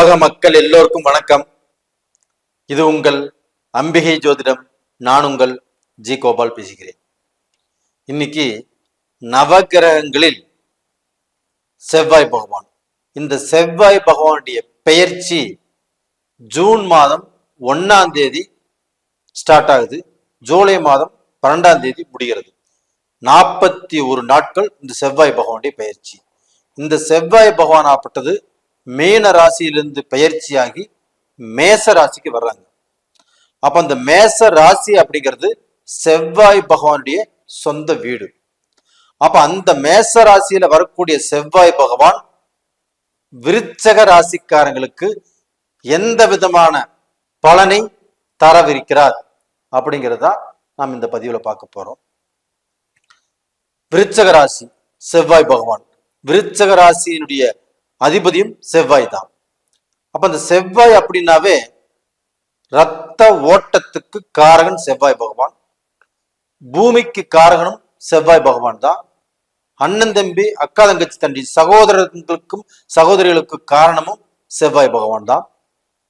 உலக மக்கள் எல்லோருக்கும் வணக்கம். இது உங்கள் அம்பிகை ஜோதிடம். நான் உங்கள் ஜி கோபால் பேசுகிறேன். இன்னைக்கு நவகிரகங்களில் செவ்வாய் பகவான். இந்த செவ்வாய் பகவானுடைய பெயர்ச்சி ஜூன் மாதம் ஒன்னாம் தேதி ஸ்டார்ட் ஆகுது. ஜூலை மாதம் பன்னெண்டாம் தேதி முடிகிறது. நாற்பத்தி ஒரு நாட்கள் இந்த செவ்வாய் பகவானுடைய பெயர்ச்சி. இந்த செவ்வாய் பகவான் ஆப்பட்டது மீன ராசியிலிருந்து பயிற்சியாகி மேச ராசிக்கு வர்றாங்க. அப்ப அந்த மேச ராசி அப்படிங்கிறது செவ்வாய் பகவானுடைய சொந்த வீடு. அப்ப அந்த மேச ராசியில வரக்கூடிய செவ்வாய் பகவான் விருச்சக ராசிக்காரங்களுக்கு எந்த விதமான பலனை தரவிருக்கிறார் அப்படிங்கிறதா நாம் இந்த பதிவுல பார்க்க போறோம். விருச்சக ராசி செவ்வாய் பகவான். விருச்சக ராசியினுடைய அதிபதியும் செவ்வாய் தான் அப்ப அந்த செவ்வாய் அப்படின்னாவே ரத்த ஓட்டத்துக்கு காரகன் செவ்வாய் பகவான். பூமிக்கு காரகனும் செவ்வாய் பகவான் தான் அண்ணன் தம்பி அக்கா தங்கச்சி தண்டி சகோதரர்களுக்கும் சகோதரிகளுக்கு காரணமும் செவ்வாய் பகவான் தான்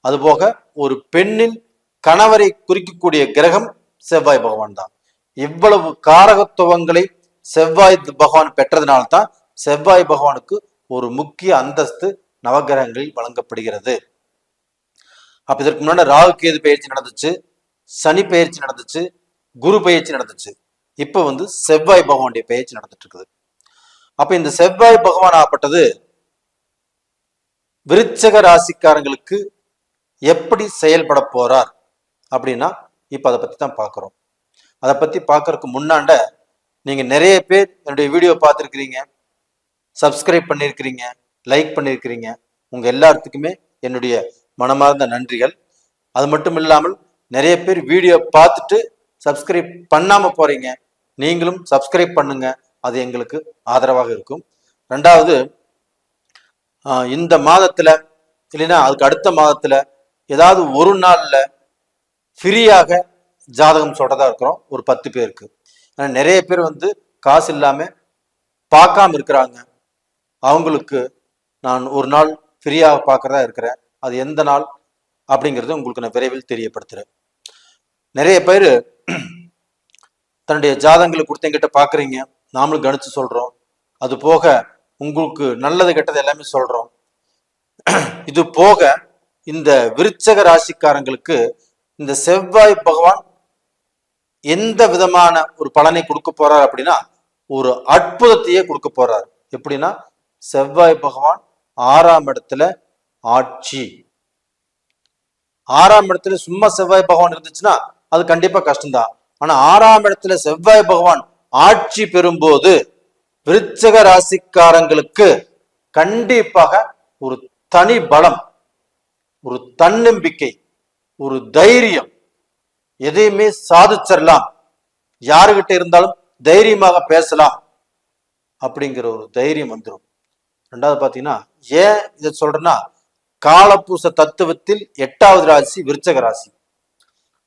அதுபோக ஒரு பெண்ணின் கணவரை குறிக்கக்கூடிய கிரகம் செவ்வாய் பகவான் தான் இவ்வளவு காரகத்துவங்களை செவ்வாய் பகவான் பெற்றதுனால்தான் செவ்வாய் பகவானுக்கு ஒரு முக்கிய அந்தஸ்து நவகிரகங்களில் வழங்கப்படுகிறது. அப்ப இதற்கு முன்னாடி ராகு கேது பயிற்சி நடந்துச்சு சனி பயிற்சி நடந்துச்சு குரு பயிற்சி நடந்துச்சு. இப்ப வந்து செவ்வாய் பகவானுடைய பயிற்சி நடந்துட்டு இருக்குது அப்ப இந்த செவ்வாய் பகவான் ஆகப்பட்டது விருச்சக ராசிக்காரங்களுக்கு எப்படி செயல்பட போறார் அப்படின்னா இப்ப அதை பத்தி தான் பார்க்கிறோம் அதை பத்தி பார்க்கறதுக்கு முன்னாண்ட நீங்க நிறைய பேர் என்னுடைய வீடியோ பார்த்துருக்கிறீங்க. சப்ஸ்கிரைப் பண்ணியிருக்கிறீங்க லைக் பண்ணியிருக்கிறீங்க உங்கள் எல்லாத்துக்குமே என்னுடைய மனமார்ந்த நன்றிகள். அது மட்டும் இல்லாமல் நிறைய பேர் வீடியோ பார்த்துட்டு சப்ஸ்கிரைப் பண்ணாமல் போகிறீங்க நீங்களும் சப்ஸ்கிரைப் பண்ணுங்க. அது எங்களுக்கு ஆதரவாக இருக்கும். ரெண்டாவது இந்த மாதத்தில் இல்லைன்னா அதுக்கு அடுத்த மாதத்தில் ஏதாவது ஒரு நாளில் ஃப்ரீயாக ஜாதகம் சொல்கிறதா இருக்கிறோம். ஒரு பத்து பேருக்கு. ஏன்னா நிறைய பேர் வந்து காசு இல்லாமல் பார்க்காம இருக்கிறாங்க. அவங்களுக்கு நான் ஒரு நாள் ஃப்ரீயாக பார்க்கறதா இருக்கிறேன். அது எந்த நாள் அப்படிங்கிறது உங்களுக்கு நான் விரைவில் தெரியப்படுத்துறேன். நிறைய பேர் தன்னுடைய ஜாதகங்களை கொடுத்து என்கிட்ட பார்க்குறீங்க. நாமளும் கணிச்சு சொல்றோம். அது போக உங்களுக்கு நல்லது கெட்டது எல்லாமே சொல்றோம். இது போக இந்த விருச்சக ராசிக்காரங்களுக்கு இந்த செவ்வாய் பகவான் எந்த விதமான ஒரு பலனை கொடுக்க போறார் அப்படின்னா ஒரு அற்புதத்தையே கொடுக்க போறார். எப்படின்னா செவ்வாய் பகவான் ஆறாம் இடத்துல ஆட்சி. ஆறாம் இடத்துல சும்மா செவ்வாய் பகவான் இருந்துச்சுன்னா அது கண்டிப்பா கஷ்டம்தான். ஆனா ஆறாம் இடத்துல செவ்வாய் பகவான் ஆட்சி பெறும்போது விருச்சக ராசிக்காரங்களுக்கு கண்டிப்பாக ஒரு தனி பலம் ஒரு தன்னம்பிக்கை ஒரு தைரியம் எதையுமே சாதிச்சிடலாம் யாருகிட்ட இருந்தாலும் தைரியமாக பேசலாம் அப்படிங்கிற ஒரு தைரியம் வந்துடும் ரெண்டாவது பார்த்தீங்கன்னா ஏன் இதை சொல்றேன்னா காலப்பூச தத்துவத்தில் எட்டாவது ராசி விருச்சக ராசி.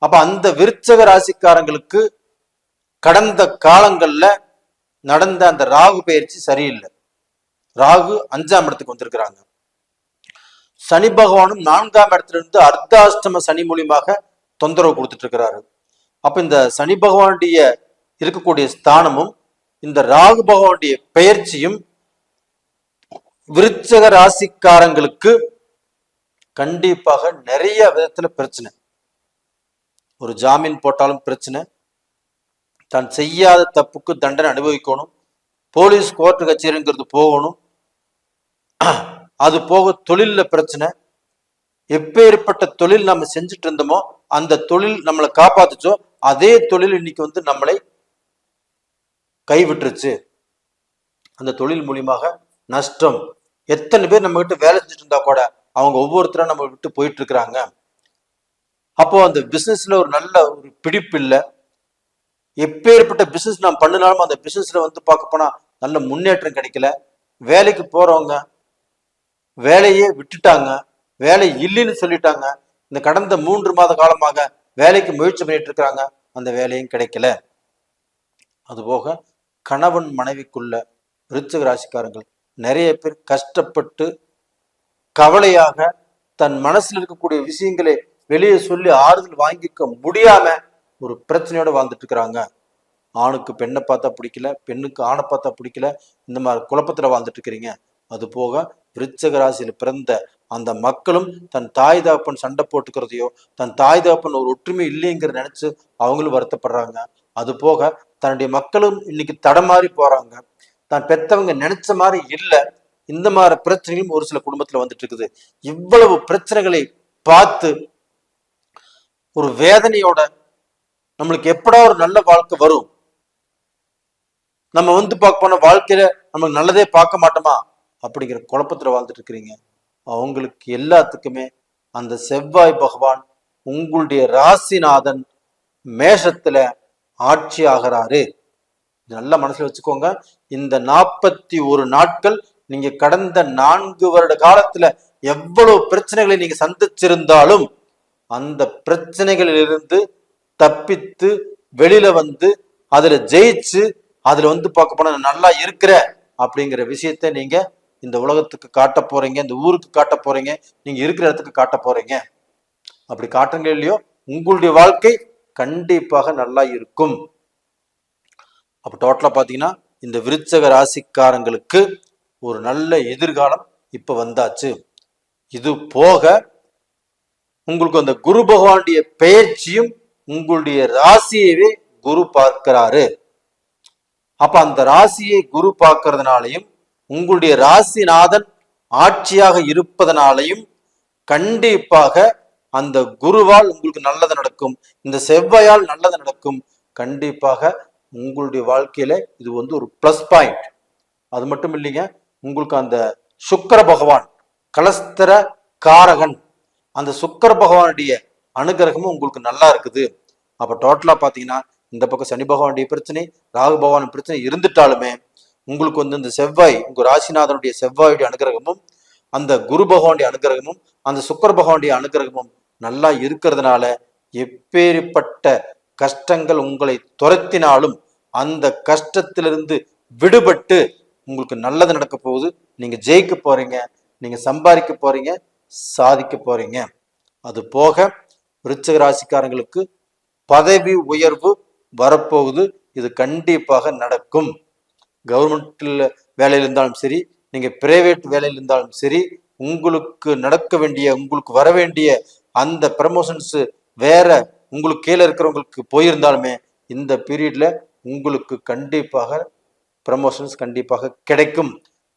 அப்ப அந்த விருச்சக ராசிக்காரங்களுக்கு கடந்த காலங்கள்ல நடந்த அந்த ராகு பயிற்சி சரியில்லை. ராகு அஞ்சாம் இடத்துக்கு வந்திருக்கிறாங்க. சனி பகவானும் நான்காம் இடத்துல இருந்து அர்த்தாஷ்டம சனி மூலியமாக தொந்தரவு கொடுத்துட்டு இருக்கிறாரு அப்ப இந்த சனி பகவானுடைய இருக்கக்கூடிய ஸ்தானமும் இந்த ராகு பகவானுடைய பெயர்ச்சியும் விருச்சக ராசிக்காரங்களுக்கு கண்டிப்பாக நிறைய விதத்துல பிரச்சனை. ஒரு ஜாமீன் போட்டாலும் பிரச்சனை. தான் செய்யாத தப்புக்கு தண்டனை அனுபவிக்கணும். போலீஸ் கோர்ட்டு கச்சேரிங்கிறது போகணும். அது போக தொழில்ல பிரச்சனை. எப்பேற்பட்ட தொழில் நம்ம செஞ்சுட்டு இருந்தோமோ அந்த தொழில் நம்மளை காப்பாத்துச்சோ அதே தொழில் இன்னைக்கு வந்து நம்மளை கைவிட்டுருச்சு. அந்த தொழில் மூலியமாக நஷ்டம் எத்தனை பேர் நம்ம கிட்ட வேலை செஞ்சுட்டு இருந்தா கூட அவங்க ஒவ்வொருத்தரும் நம்ம விட்டு போயிட்டு இருக்கிறாங்க அப்போ அந்த பிசினஸ்ல ஒரு நல்ல ஒரு பிடிப்பு இல்லை. எப்பேற்பட்ட பிசினஸ் நாம் பண்ணினாலும் அந்த பிசினஸ்ல வந்து பார்க்க போனா நல்ல முன்னேற்றம் கிடைக்கல. வேலைக்கு போறவங்க வேலையே விட்டுட்டாங்க. வேலை இல்லைன்னு சொல்லிட்டாங்க. இந்த கடந்த மூன்று மாத காலமாக வேலைக்கு முயற்சி பண்ணிட்டு இருக்கிறாங்க அந்த வேலையும் கிடைக்கல. அதுபோக கணவன் மனைவிக்குள்ள ரிச்சக ராசிக்காரங்கள் நிறைய பேர் கஷ்டப்பட்டு கவலையாக தன் மனசில் இருக்கக்கூடிய விஷயங்களை வெளியே சொல்லி ஆறுதல் வாங்கிக்க முடியாம ஒரு பிரச்சனையோட வாழ்ந்துட்டு இருக்கிறாங்க ஆணுக்கு பெண்ணை பார்த்தா பிடிக்கல பெண்ணுக்கு ஆணை பார்த்தா பிடிக்கல இந்த மாதிரி குழப்பத்துல வாழ்ந்துட்டு இருக்கிறீங்க அது போக விருச்சகராசியில் பிறந்த அந்த மக்களும் தன் தாய் தகப்பன் சண்டை போட்டுக்கிறதையோ தன் தாய் தகப்பன் ஒரு ஒற்றுமை இல்லைங்கிற நினைச்சு அவங்களும் வருத்தப்படுறாங்க. அது போக தன்னுடைய மக்களும் இன்னைக்கு தடமாறி போறாங்க. தான் பெத்தவங்க நினைச்ச மாதிரி இல்லை. இந்த மாதிரி பிரச்சனைகளும் ஒரு சில குடும்பத்துல வந்துட்டு இருக்குது இவ்வளவு பிரச்சனைகளை பார்த்து ஒரு வேதனையோட நம்மளுக்கு எப்படா ஒரு நல்ல வாழ்க்கை வரும்? நம்ம வந்து பார்க்க போன வாழ்க்கையில நம்மளுக்கு நல்லதே பார்க்க மாட்டோமா? அப்படிங்கிற குழப்பத்துல வாழ்ந்துட்டு இருக்கிறீங்க அவங்களுக்கு எல்லாத்துக்குமே அந்த செவ்வாய் பகவான் உங்களுடைய ராசிநாதன் மேஷத்துல ஆட்சி ஆகிறாரு. நல்லா மனசுல வச்சுக்கோங்க. இந்த நாற்பத்தி ஒரு நாட்கள் நீங்க கடந்த நான்கு வருட காலத்துல எவ்வளவு பிரச்சனைகளை நீங்க சந்திச்சிருந்தாலும் அந்த பிரச்சனைகளிலிருந்து தப்பித்து வெளியில வந்து அதுல ஜெயிச்சு அதுல வந்து பார்க்க போனா நல்லா இருக்கிற அப்படிங்கிற விஷயத்த நீங்க இந்த உலகத்துக்கு காட்ட போறீங்க இந்த ஊருக்கு காட்ட போறீங்க நீங்க இருக்கிற இடத்துக்கு காட்ட போறீங்க. அப்படி காட்டுங்க இல்லையோ உங்களுடைய வாழ்க்கை கண்டிப்பாக நல்லா இருக்கும். அப்ப டோட்டலா பாத்தீங்கன்னா இந்த விருச்சக ராசிக்காரங்களுக்கு ஒரு நல்ல எதிர்காலம் இப்ப வந்தாச்சு. இது போக உங்களுக்கு அந்த குரு பகவானுடைய பெயர்ச்சியும் உங்களுடைய ராசியவே குரு பார்க்கிறாரு. அப்ப அந்த ராசியை குரு பார்க்கறதுனாலையும் உங்களுடைய ராசிநாதன் ஆட்சியாக இருப்பதனாலையும் கண்டிப்பாக அந்த குருவால் உங்களுக்கு நல்லது நடக்கும். இந்த செவ்வாயால் நல்லது நடக்கும். கண்டிப்பாக உங்களுடைய வாழ்க்கையில இது வந்து ஒரு ப்ளஸ் பாயிண்ட் அது மட்டும் இல்லைங்க உங்களுக்கு அந்த சுக்கர பகவான் கலஸ்தர காரகன் அந்த சுக்கர பகவானுடைய அனுகிரகமும் உங்களுக்கு நல்லா இருக்குது. அப்போ டோட்டலாக பார்த்தீங்கன்னா இந்த பக்கம் சனி பகவானுடைய பிரச்சனை ராகு பகவான் பிரச்சனை இருந்துட்டாலுமே உங்களுக்கு வந்து இந்த செவ்வாய் உங்கள் ராசிநாதனுடைய செவ்வாயுடைய அனுகிரகமும் அந்த குரு பகவானுடைய அனுகிரகமும் அந்த சுக்கர பகவானுடைய அனுகிரகமும் நல்லா இருக்கிறதுனால எப்பேற்பட்ட கஷ்டங்கள் உங்களை துரத்தினாலும் அந்த கஷ்டத்திலிருந்து விடுபட்டு உங்களுக்கு நல்லது நடக்க போகுது. நீங்க ஜெயிக்க போறீங்க. நீங்க சம்பாதிக்க போறீங்க. சாதிக்க போறீங்க. அது போக விருச்சக ராசிக்காரங்களுக்கு பதவி உயர்வு வரப்போகுது. இது கண்டிப்பாக நடக்கும். கவர்மெண்ட்ல வேலையில் இருந்தாலும் சரி நீங்க பிரைவேட் வேலையில் இருந்தாலும் சரி உங்களுக்கு நடக்க வேண்டிய உங்களுக்கு வர வேண்டிய அந்த ப்ரமோஷன்ஸ் வேற உங்களுக்கு கீழே இருக்கிறவங்களுக்கு போயிருந்தாலுமே இந்த பீரியட்ல உங்களுக்கு கண்டிப்பாக ப்ரமோஷன்ஸ் கண்டிப்பாக கிடைக்கும்.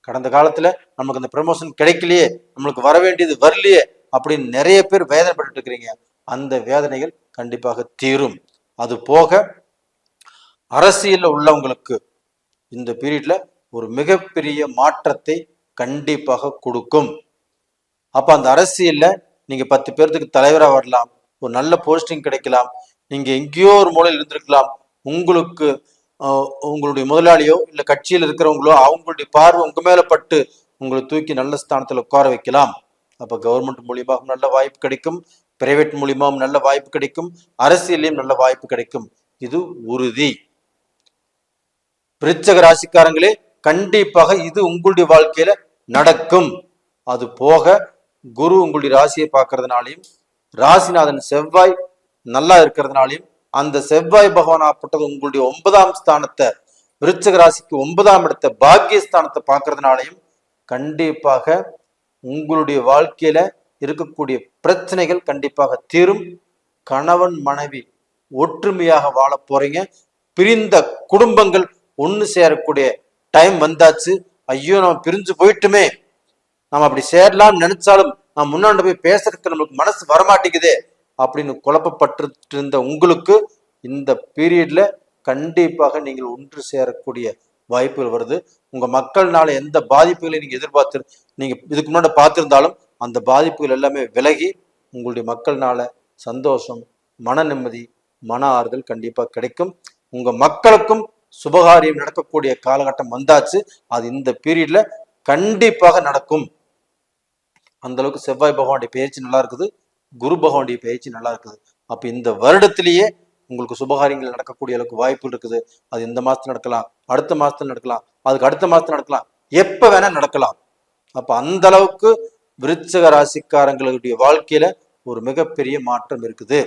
கடந்த காலத்துல நமக்கு அந்த ப்ரமோஷன் கிடைக்கலையே நம்மளுக்கு வர வேண்டியது வரலையே அப்படின்னு நிறைய பேர் வேதனைப்பட்டு இருக்கிறீங்க. அந்த வேதனைகள் கண்டிப்பாக தீரும். அது போக அரசியல்ல உள்ளவங்களுக்கு இந்த பீரியட்ல ஒரு மிகப்பெரிய மாற்றத்தை கண்டிப்பாக கொடுக்கும். அப்ப அந்த அரசியல்ல நீங்க பத்து பேர்த்துக்கு தலைவரா வரலாம் ஒரு நல்ல போஸ்டிங் கிடைக்கலாம் நீங்க எங்கேயோ ஒரு மூலையில் இருந்திருக்கலாம் உங்களுக்கு உங்களுடைய முதலாளியோ இல்ல கட்சியில் இருக்கிறவங்களோ அவங்களுடைய பார்வை உங்க மேல பட்டு உங்களை தூக்கி நல்ல ஸ்தானத்துல உட்கார வைக்கலாம். அப்ப கவர்மெண்ட் மூலியமாகவும் நல்ல வாய்ப்பு கிடைக்கும். பிரைவேட் மூலியமாகவும் நல்ல வாய்ப்பு கிடைக்கும். அரசியலையும் நல்ல வாய்ப்பு கிடைக்கும். இது உறுதி. விருச்சக ராசிக்காரங்களே கண்டிப்பாக இது உங்களுடைய வாழ்க்கையில நடக்கும். அது போக குரு உங்களுடைய ராசியை பார்க்கறதுனாலையும் ராசிநாதன் செவ்வாய் நல்லா இருக்கிறதுனாலையும் அந்த செவ்வாய் பகவான் ஆப்பட்டது உங்களுடைய ஒன்பதாம் ஸ்தானத்தை விருச்சக ராசிக்கு ஒன்பதாம் இடத்த பாக்கியஸ்தானத்தை பார்க்கறதுனாலையும் கண்டிப்பாக உங்களுடைய வாழ்க்கையில இருக்கக்கூடிய பிரச்சனைகள் கண்டிப்பாக தீரும். கணவன் மனைவி ஒற்றுமையாக வாழ போறீங்க. பிரிந்த குடும்பங்கள் ஒன்று சேரக்கூடிய டைம் வந்தாச்சு. ஐயோ நம்ம பிரிஞ்சு போயிட்டுமே. நம்ம அப்படி சேரலாம்னு நினைச்சாலும் நான் முன்னாண்டு போய் பேசுறதுக்கு நம்மளுக்கு மனசு வரமாட்டேங்குதே. அப்படின்னு குழப்பப்பட்டு இருந்த உங்களுக்கு இந்த பீரியட்ல கண்டிப்பாக நீங்கள் ஒன்று சேரக்கூடிய வாய்ப்புகள் வருது. உங்க மக்கள்னால எந்த பாதிப்புகளை நீங்க எதிர்பார்த்து நீங்க இதுக்கு முன்னாடி பார்த்திருந்தாலும் அந்த பாதிப்புகள் எல்லாமே விலகி உங்களுடைய மக்கள்னால சந்தோஷம் மன நிம்மதி மன ஆறுதல் கண்டிப்பா கிடைக்கும். உங்க மக்களுக்கும் சுபகாரியம் நடக்கக்கூடிய காலகட்டம் வந்தாச்சு. அது இந்த பீரியட்ல கண்டிப்பாக நடக்கும். அந்த அளவுக்கு செவ்வாய் பகவானுடைய பயிற்சி நல்லா இருக்குது. குரு பகவானுடைய பயிற்சி நல்லா இருக்குது. அப்ப இந்த வருடத்திலேயே உங்களுக்கு சுபகாரியங்கள் நடக்கக்கூடிய அளவுக்கு வாய்ப்பு இருக்குது. அது இந்த மாசத்துல நடக்கலாம் அடுத்த மாசத்துல நடக்கலாம் அதுக்கு அடுத்த மாசத்துல நடக்கலாம் எப்ப வேணா நடக்கலாம். அப்ப அந்த அளவுக்கு விருச்சக ராசிக்காரங்களுடைய வாழ்க்கையில ஒரு மிகப்பெரிய மாற்றம் இருக்குது.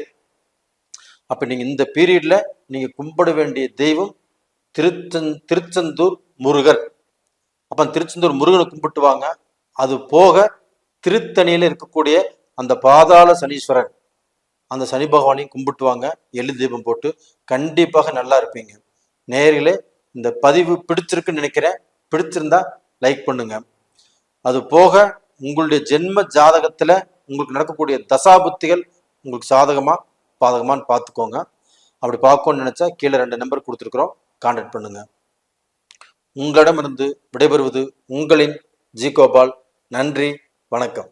அப்ப நீங்க இந்த பீரியட்ல நீங்க கும்பிட வேண்டிய தெய்வம் திருச்செந் திருச்செந்தூர் முருகர். அப்ப திருச்செந்தூர் முருகனை கும்பிட்டு வாங்க. அது போக திருத்தணியில இருக்கக்கூடிய அந்த பாதாள சனீஸ்வரன் அந்த சனி பகவானையும் கும்பிட்டுவாங்க. எள்ளு தீபம் போட்டு கண்டிப்பாக நல்லா இருப்பீங்க. நேயர்களே இந்த பதிவு பிடிச்சிருக்குன்னு நினைக்கிறேன். பிடிச்சிருந்தா லைக் பண்ணுங்க. அது போக உங்களுடைய ஜென்ம ஜாதகத்துல உங்களுக்கு நடக்கக்கூடிய தசாபுத்திகள் உங்களுக்கு சாதகமா பாதகமான்னு பார்த்துக்கோங்க. அப்படி பார்க்கணும்னு நினைச்சா கீழே ரெண்டு நம்பர் கொடுத்துருக்குறோம். கான்டாக்ட் பண்ணுங்க. உங்களிடமிருந்து விடைபெறுவது உங்களின் ஜி கோபால். நன்றி வணக்கம்.